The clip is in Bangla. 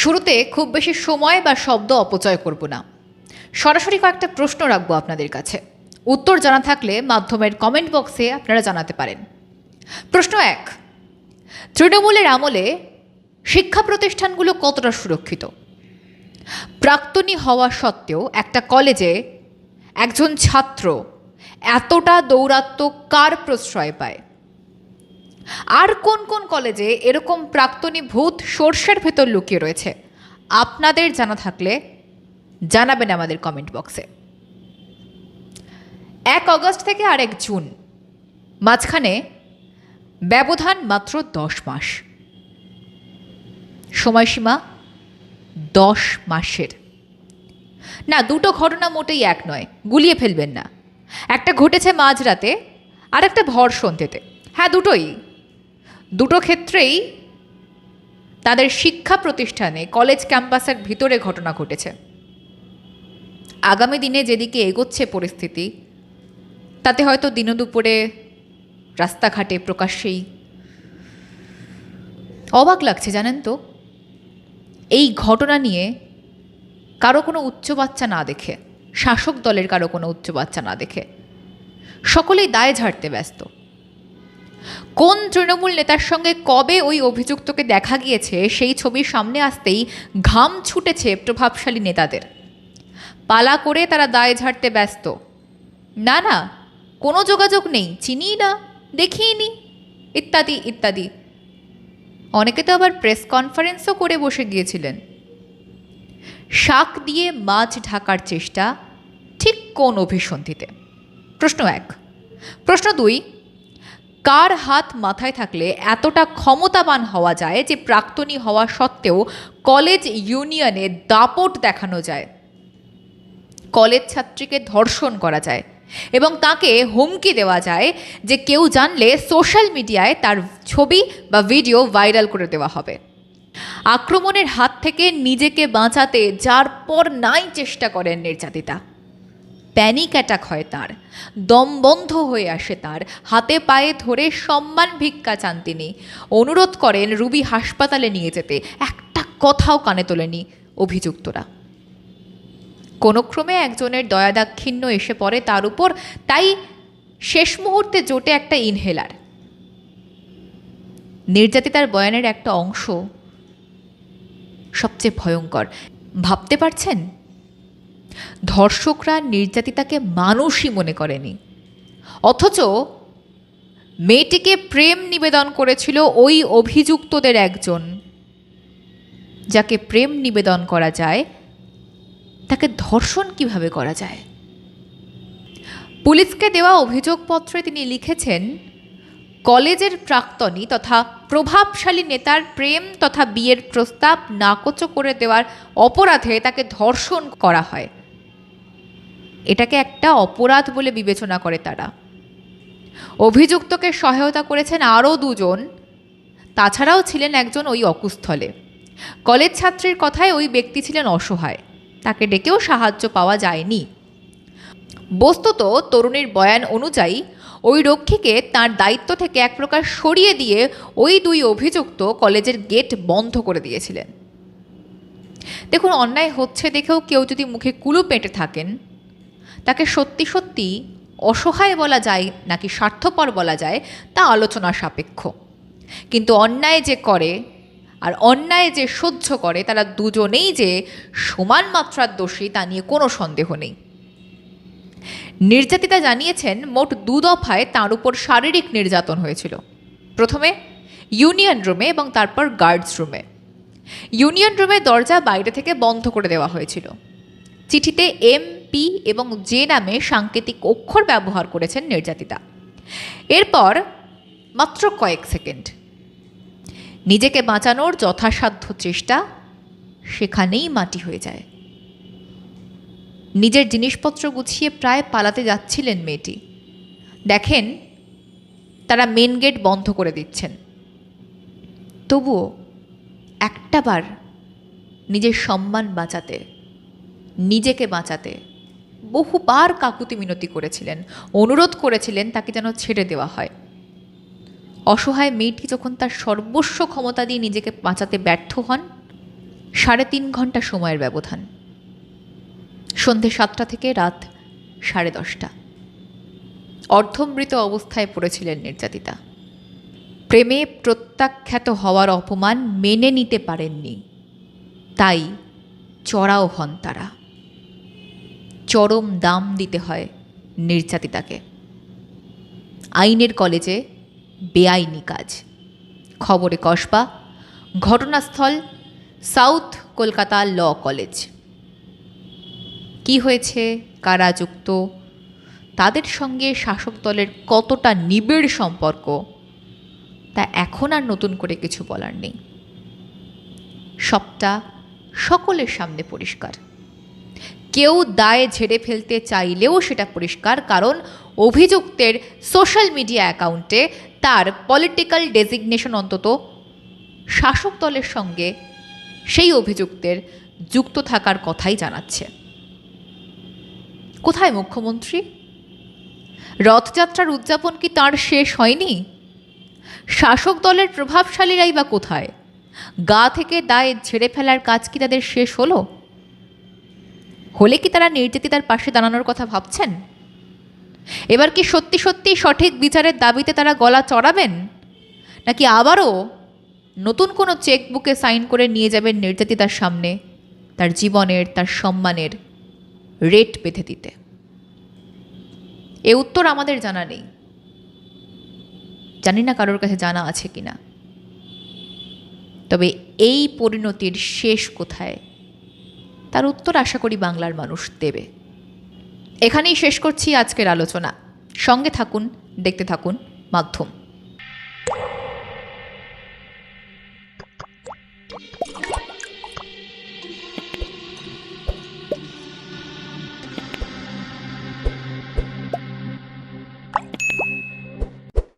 শুরুতে খুব বেশি সময় বা শব্দ অপচয় করব না। সরাসরি কয়েকটা প্রশ্ন রাখব আপনাদের কাছে। উত্তর জানা থাকলে মাধ্যমের কমেন্ট বক্সে আপনারা জানাতে পারেন। প্রশ্ন এক, তৃণমূলের আমলে শিক্ষা প্রতিষ্ঠানগুলো কতটা সুরক্ষিত? প্রাক্তনী হওয়া সত্ত্বেও একটা কলেজে একজন ছাত্র এতটা দৌরাত্ম কার প্রশ্রয় পায়? আর কোন কোন কলেজে এরকম প্রাক্তনী ভূত সর্ষের ভেতর লুকিয়ে রয়েছে? আপনাদের জানা থাকলে জানাবেন আমাদের কমেন্ট বক্সে এক অগস্ট থেকে আরেক জুন, মাঝখানে ব্যবধান মাত্র দশ মাস। সময়সীমা দশ মাসের। না, দুটো ঘটনা মোটেই এক নয়, গুলিয়ে ফেলবেন না। একটা ঘটেছে মাঝরাতে আর একটা ভর সন্ধ্যেতে হ্যাঁ দুটোই। দুটো ক্ষেত্রেই তাদের শিক্ষা প্রতিষ্ঠানে কলেজ ক্যাম্পাসের ভিতরে ঘটনা ঘটেছে। আগামী দিনে যেদিকে এগোচ্ছে পরিস্থিতি, তাতে হয়তো দিনদুপুরে রাস্তাঘাটে প্রকাশ্যেই অবাক লাগছে, জানেন তো? এই ঘটনা নিয়ে কারও কোনো উচ্চ বাচ্চা না দেখে, শাসক দলের কারও কোনো উচ্চ বাচ্চা না দেখে, সকলেই দায় ঝাড়তে ব্যস্ত। কোন তৃণমূল নেতার সঙ্গে কবে ওই অভিযুক্তকে দেখা গিয়েছে, সেই ছবির সামনে আসতেই ঘাম ছুটেছে প্রভাবশালী নেতাদের। পালা করে তারা দায় ঝাড়তে ব্যস্ত। না না, কোনো যোগাযোগ নেই, চিনিই না দেখিনি ইত্যাদি ইত্যাদি। অনেকে তো আবার প্রেস কনফারেন্সও করে বসে গিয়েছিলেন। শাক দিয়ে মাছ ঢাকার চেষ্টা ঠিক কোন অভিসন্ধিতে? প্রশ্ন এক। প্রশ্ন দুই কার হাত মাথায় থাকলে এতটা ক্ষমতাবান হওয়া যায় যে প্রাক্তনী হওয়া সত্ত্বেও কলেজ ইউনিয়নে দাপট দেখানো যায়। কলেজ ছাত্রীকে ধর্ষণ করা যায় এবং তাকে হুমকি দেওয়া যায় যে কেউ জানলে সোশ্যাল মিডিয়ায় তার ছবি বা ভিডিও ভাইরাল করে দেওয়া হবে। আক্রমণের হাত থেকে নিজেকে বাঁচাতে যার পর নাই চেষ্টা করেন নির্যাতিতা। প্যানিক অ্যাটাক হয় তার। দম বন্ধ হয়ে আসে তার। হাতে পায়ে ধরে সম্মান ভিক্ষা চান তিনি। অনুরোধ করেন রুবি হাসপাতালে নিয়ে যেতে। একটা কথাও কানে তোলেনি অভিযুক্তরা। কোনো ক্রমে একজনের দয়াদাক্ষিণ্য এসে পড়ে তার উপর। তাই শেষ মুহূর্তে জোটে একটা ইনহেলার নির্যাতিতার বয়ানের একটা অংশ সবচেয়ে ভয়ঙ্কর। ভাবতে পারছেন? ধর্ষকরা নির্যাতিতাকে মানুষই মনে করেনি। অথচ মেয়েটিকে প্রেম নিবেদন করেছিল ওই অভিযুক্তদের একজন। যাকে প্রেম নিবেদন করা যায়, তাকে ধর্ষণ কীভাবে করা যায়? পুলিশকে দেওয়া অভিযোগপত্রে তিনি লিখেছেন, কলেজের প্রাক্তনী তথা প্রভাবশালী নেতার প্রেম তথা বিয়ের প্রস্তাব নাকচ করে দেওয়ার অপরাধে তাকে ধর্ষণ করা হয়। এটাকে একটা অপরাধ বলে বিবেচনা করে তারা। অভিযুক্তকে সহায়তা করেছেন আরও দুজন। তাছাড়াও ছিলেন একজন ওই অকুস্থলে। কলেজ ছাত্রীর কথায় ওই ব্যক্তি ছিলেন অসহায়। তাকে ডেকেও সাহায্য পাওয়া যায়নি। বস্তুত তরুণীর বয়ান অনুযায়ী, ওই রক্ষীকে তার দায়িত্ব থেকে এক প্রকার সরিয়ে দিয়ে ওই দুই অভিযুক্ত কলেজের গেট বন্ধ করে দিয়েছিলেন। দেখুন, অন্যায় হচ্ছে দেখেও কেউ যদি মুখে কুলু পেটে থাকেন তাকে সত্যি সত্যি অসহায় বলা যায় নাকি স্বার্থপর বলা যায় তা আলোচনা সাপেক্ষ। কিন্তু অন্যায় যে করে আর অন্যায় যে সহ্য করে তারা দুজনেই যে সমান মাত্রার দোষী তা নিয়ে কোনো সন্দেহ নেই। নির্যাতিতা জানিয়েছেন মোট দু দফায় তাঁর উপর শারীরিক নির্যাতন হয়েছিল। প্রথমে ইউনিয়ন রুমে এবং তারপর গার্ডস রুমে। ইউনিয়ন রুমের দরজা বাইরে থেকে বন্ধ করে দেওয়া হয়েছিল। চিঠিতে এম পি এবং জে নামে সাংকেতিক অক্ষর ব্যবহার করেছেন নির্যাতিতা। এরপর মাত্র কয়েক সেকেন্ড। নিজেকে বাঁচানোর যথাসাধ্য চেষ্টা সেখানেই মাটি হয়ে যায়। নিজের জিনিসপত্র গুছিয়ে প্রায় পালাতে যাচ্ছিলেন মেয়েটি। দেখেন, তারা মেন গেট বন্ধ করে দিচ্ছেন। তবুও একটাবার নিজের সম্মান বাঁচাতে, নিজেকে বাঁচাতে বহুবার কাকুতি মিনতি করেছিলেন। অনুরোধ করেছিলেন তাকে যেন ছেড়ে দেওয়া হয়। অসহায় মেয়েটি যখন তার সর্বস্ব ক্ষমতা দিয়ে নিজেকে বাঁচাতে ব্যর্থ হন, সাড়ে তিন ঘণ্টা সময়ের ব্যবধান। সন্ধে সাতটা থেকে রাত সাড়ে দশটা। অর্ধমৃত অবস্থায় পড়েছিলেন নির্যাতিতা। প্রেমে প্রত্যাখ্যাত হওয়ার অপমান মেনে নিতে পারেননি। তাই চড়াও হন তারা। চরম দাম দিতে হয় নির্যাতিতাকে। আইনের কলেজে বেআইনি কাজ। খবরে কসবা, ঘটনাস্থল সাউথ কলকাতা ল কলেজ। কি হয়েছে, কারা যুক্ত, তাদের সঙ্গে শাসক দলের কতটা নিবিড় সম্পর্ক, তা এখন আর নতুন করে কিছু বলার নেই। সবটা সকলের সামনে পরিষ্কার। কেউ দায় ঝেড়ে ফেলতে চাইলেও সেটা পরিষ্কার, কারণ অভিযুক্তের সোশ্যাল মিডিয়া অ্যাকাউন্টে তার পলিটিক্যাল ডেজিগনেশন অন্তত শাসক দলের সঙ্গে সেই অভিযুক্তের যুক্ত থাকার কথাই জানাচ্ছে। কোথায় মুখ্যমন্ত্রী? রথযাত্রার উদযাপন কি তার শেষ হয়নি? শাসক দলের প্রভাবশালীরাই বা কোথায়? গা থেকে দায় ঝেড়ে ফেলার কাজ কি তাদের শেষ হলো? হলে কি তারা নির্যাতিতার পাশে দাঁড়ানোর কথা ভাবছেন? এবার কি সত্যি সত্যি সঠিক বিচারের দাবিতে তারা গলা চড়াবেন? নাকি আবারও নতুন কোনো চেকবুকে সাইন করে নিয়ে যাবেন নির্যাতিতার সামনে, তার জীবনের, তার সম্মানের রেট বেঁধে দিতে? এ উত্তর আমাদের জানা নেই। জানি না কারোর কাছে জানা আছে কিনা। তবে এই পরিণতির শেষ কোথায়? তার উত্তর আশা করি বাংলার মানুষ দেবে। এখানেই শেষ করছি আজকের আলোচনা। সঙ্গে থাকুন, দেখতে থাকুন, মাধ্যম।